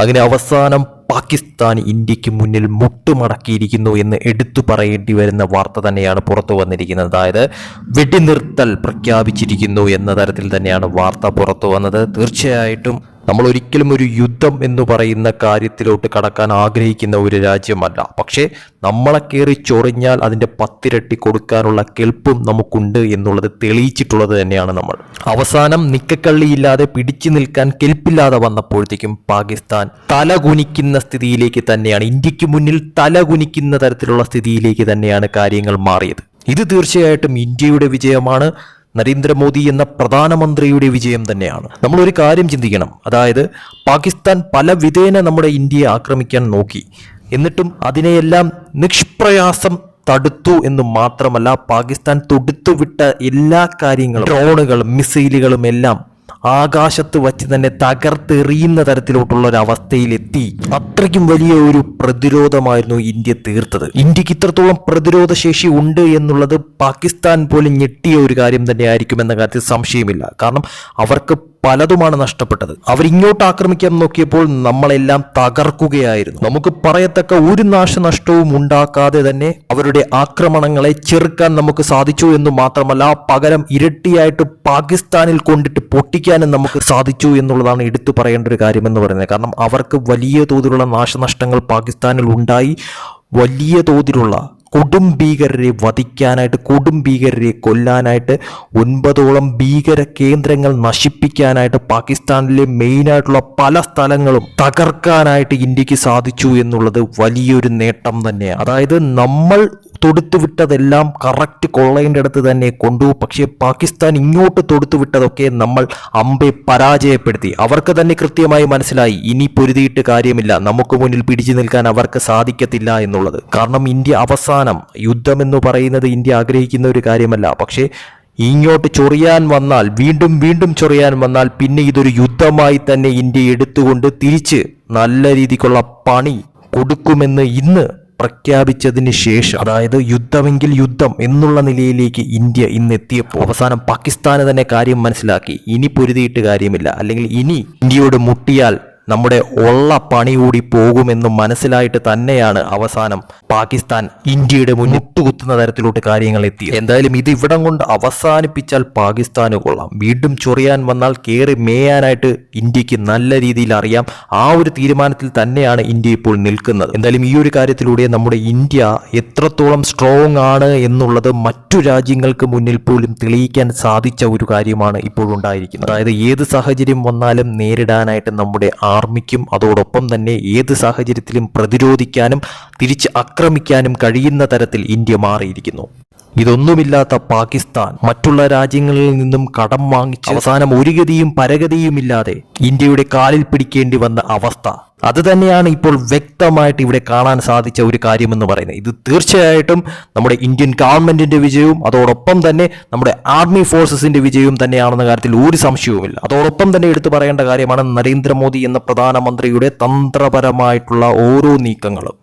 അങ്ങനെ അവസാനം പാകിസ്ഥാൻ ഇന്ത്യയ്ക്ക് മുന്നിൽ മുട്ടുമടക്കിയിരിക്കുന്നു എന്ന് എടുത്തു പറയേണ്ടി വരുന്ന വാർത്ത തന്നെയാണ് പുറത്തു വന്നിരിക്കുന്നത്. അതായത് വെടിനിർത്തൽ പ്രഖ്യാപിച്ചിരിക്കുന്നു എന്ന തരത്തിൽ തന്നെയാണ് വാർത്ത പുറത്തു വന്നത്. തീർച്ചയായിട്ടും നമ്മൾ ഒരിക്കലും ഒരു യുദ്ധം എന്ന് പറയുന്ന കാര്യത്തിലോട്ട് കടക്കാൻ ആഗ്രഹിക്കുന്ന ഒരു രാജ്യമല്ല. പക്ഷേ നമ്മളെ കയറി ചൊറിഞ്ഞാൽ അതിന്റെ പത്തിരട്ടി കൊടുക്കാനുള്ള കെൽപ്പും നമുക്കുണ്ട് എന്നുള്ളത് തെളിയിച്ചിട്ടുള്ളത് തന്നെയാണ് നമ്മൾ. അവസാനം നിക്കക്കള്ളിയില്ലാതെ പിടിച്ചു നിൽക്കാൻ കെൽപ്പില്ലാതെ വന്നപ്പോഴത്തേക്കും പാകിസ്ഥാൻ തല കുനിക്കുന്ന സ്ഥിതിയിലേക്ക് തന്നെയാണ് ഇന്ത്യയ്ക്ക് മുന്നിൽ തല കുനിക്കുന്ന തരത്തിലുള്ള സ്ഥിതിയിലേക്ക് തന്നെയാണ് കാര്യങ്ങൾ മാറിയത്. ഇത് തീർച്ചയായിട്ടും ഇന്ത്യയുടെ വിജയമാണ്. നരേന്ദ്രമോദി എന്ന പ്രധാനമന്ത്രിയുടെ വിജയം തന്നെയാണ്. നമ്മൾ ഒരു കാര്യം ചിന്തിക്കണം. അതായത് പാകിസ്ഥാൻ പല വിധേന നമ്മുടെ ഇന്ത്യയെ ആക്രമിക്കാൻ നോക്കി. എന്നിട്ടും അതിനെയെല്ലാം നിഷ്പ്രയാസം തടുത്തു എന്ന് മാത്രമല്ല പാകിസ്ഥാൻ തൊടുത്തുവിട്ട എല്ലാ കാര്യങ്ങളും ഡ്രോണുകളും മിസൈലുകളും എല്ലാം ആകാശത്ത് വച്ച് തന്നെ തകർത്തെറിയുന്ന തരത്തിലോട്ടുള്ള ഒരു അവസ്ഥയിലെത്തി. അത്രയ്ക്കും വലിയ ഒരു പ്രതിരോധമായിരുന്നു ഇന്ത്യ തീർത്തത്. ഇന്ത്യയ്ക്ക് ഇത്രത്തോളം പ്രതിരോധ ശേഷി ഉണ്ട് എന്നുള്ളത് പാകിസ്ഥാൻ പോലും ഞെട്ടിയ ഒരു കാര്യം തന്നെ ആയിരിക്കും എന്ന കാര്യത്തിൽ സംശയമില്ല. കാരണം അവർക്ക് പലതുമാണ് നഷ്ടപ്പെട്ടത്. അവരിങ്ങോട്ട് ആക്രമിക്കാൻ നോക്കിയപ്പോൾ നമ്മളെല്ലാം തകർക്കുകയായിരുന്നു. നമുക്ക് പറയത്തക്ക ഒരു നാശനഷ്ടവും ഉണ്ടാക്കാതെ തന്നെ അവരുടെ ആക്രമണങ്ങളെ ചെറുക്കാൻ നമുക്ക് സാധിച്ചു എന്ന് മാത്രമല്ല പകരം ഇരട്ടിയായിട്ട് പാകിസ്ഥാനിൽ കൊണ്ടിട്ട് പൊട്ടിക്കാനും നമുക്ക് സാധിച്ചു എന്നുള്ളതാണ് എടുത്തു പറയേണ്ട ഒരു കാര്യമെന്ന് പറയുന്നത്. കാരണം അവർക്ക് വലിയ തോതിലുള്ള നാശനഷ്ടങ്ങൾ പാകിസ്ഥാനിൽ ഉണ്ടായി. വലിയ തോതിലുള്ള കൊടും ഭീകരരെ വധിക്കാനായിട്ട് കൊടും ഭീകരരെ കൊല്ലാനായിട്ട് ഒൻപതോളം ഭീകര കേന്ദ്രങ്ങൾ നശിപ്പിക്കാനായിട്ട് പാകിസ്ഥാനിലെ മെയിനായിട്ടുള്ള പല സ്ഥലങ്ങളും തകർക്കാനായിട്ട് ഇന്ത്യയ്ക്ക് സാധിച്ചു എന്നുള്ളത് വലിയൊരു നേട്ടം തന്നെയാണ്. അതായത് നമ്മൾ തൊടുത്തുവിട്ടതെല്ലാം കറക്റ്റ് കൊള്ളേന്റെ അടുത്ത് തന്നെ കൊണ്ടുപോകും പക്ഷേ പാകിസ്ഥാൻ ഇങ്ങോട്ട് തൊടുത്തുവിട്ടതൊക്കെ നമ്മൾ അമ്പെ പരാജയപ്പെടുത്തി. അവർക്ക് തന്നെ കൃത്യമായി മനസ്സിലായി. ഇനി പൊരുതിയിട്ട് കാര്യമില്ല. നമുക്ക് മുന്നിൽ പിടിച്ചു നിൽക്കാൻ അവർക്ക് സാധിക്കത്തില്ല എന്നുള്ളത്. കാരണം ഇന്ത്യ അവസാനം യുദ്ധമെന്ന് പറയുന്നത് ഇന്ത്യ ആഗ്രഹിക്കുന്ന ഒരു കാര്യമല്ല. പക്ഷേ ഇങ്ങോട്ട് ചൊറിയാൻ വന്നാൽ വീണ്ടും വീണ്ടും ചൊറിയാൻ വന്നാൽ പിന്നെ ഇതൊരു യുദ്ധമായി തന്നെ ഇന്ത്യ എടുത്തുകൊണ്ട് തിരിച്ച് നല്ല രീതിക്കുള്ള പണി കൊടുക്കുമെന്ന് ഇന്ന് പ്രഖ്യാപിച്ചതിന് ശേഷം അതായത് യുദ്ധമെങ്കിൽ യുദ്ധം എന്നുള്ള നിലയിലേക്ക് ഇന്ത്യ ഇന്ന് എത്തിയപ്പോൾ അവസാനം പാകിസ്ഥാന് തന്നെ കാര്യം മനസ്സിലാക്കി. ഇനി പൊരുതിയിട്ട് കാര്യമില്ല. അല്ലെങ്കിൽ ഇനി ഇന്ത്യയോട് മുട്ടിയാൽ നമ്മുടെ ഉള്ള പണി കൂടി പോകുമെന്ന് മനസ്സിലായിട്ട് തന്നെയാണ് അവസാനം പാകിസ്ഥാൻ ഇന്ത്യയുടെ മുന്നിട്ടുകുത്തുന്ന തരത്തിലോട്ട് കാര്യങ്ങൾ എത്തി എന്തായാലും ഇത് ഇവിടം കൊണ്ട് അവസാനിപ്പിച്ചാൽ പാകിസ്ഥാന് കൊള്ളാം. വീണ്ടും ചൊറിയാൻ വന്നാൽ കയറി മേയാനായിട്ട് ഇന്ത്യയ്ക്ക് നല്ല രീതിയിൽ അറിയാം. ആ ഒരു തീരുമാനത്തിൽ തന്നെയാണ് ഇന്ത്യ ഇപ്പോൾ നിൽക്കുന്നത്. എന്തായാലും ഈ ഒരു കാര്യത്തിലൂടെ നമ്മുടെ ഇന്ത്യ എത്രത്തോളം സ്ട്രോങ് ആണ് എന്നുള്ളത് മറ്റു രാജ്യങ്ങൾക്ക് മുന്നിൽ പോലും തെളിയിക്കാൻ സാധിച്ച ഒരു കാര്യമാണ് ഇപ്പോൾ ഉണ്ടായിരിക്കുന്നത്. അതായത് ഏത് സാഹചര്യം വന്നാലും നേരിടാനായിട്ട് നമ്മുടെ ആർമിക്കും അതോടൊപ്പം തന്നെ ഏത് സാഹചര്യത്തിലും പ്രതിരോധിക്കാനും തിരിച്ച് ആക്രമിക്കാനും കഴിയുന്ന തരത്തിൽ ഇന്ത്യ മാറിയിരിക്കുന്നു. ഇതൊന്നുമില്ലാത്ത പാകിസ്ഥാൻ മറ്റുള്ള രാജ്യങ്ങളിൽ നിന്നും കടം വാങ്ങിച്ച് അവസാനം ഒരു ഗതിയും പരഗതിയുമില്ലാതെ ഇന്ത്യയുടെ കാലിൽ പിടിക്കേണ്ടി വന്ന അവസ്ഥ. അത് തന്നെയാണ് ഇപ്പോൾ വ്യക്തമായിട്ട് ഇവിടെ കാണാൻ സാധിച്ച ഒരു കാര്യമെന്ന് പറയുന്നത്. ഇത് തീർച്ചയായിട്ടും നമ്മുടെ ഇന്ത്യൻ ഗവൺമെന്റിന്റെ വിജയവും അതോടൊപ്പം തന്നെ നമ്മുടെ ആർമി ഫോഴ്സസിന്റെ വിജയവും തന്നെയാണെന്ന കാര്യത്തിൽ ഒരു സംശയവുമില്ല. അതോടൊപ്പം തന്നെ എടുത്തു പറയേണ്ട കാര്യമാണ് നരേന്ദ്രമോദി എന്ന പ്രധാനമന്ത്രിയുടെ തന്ത്രപരമായിട്ടുള്ള ഓരോ നീക്കങ്ങളും.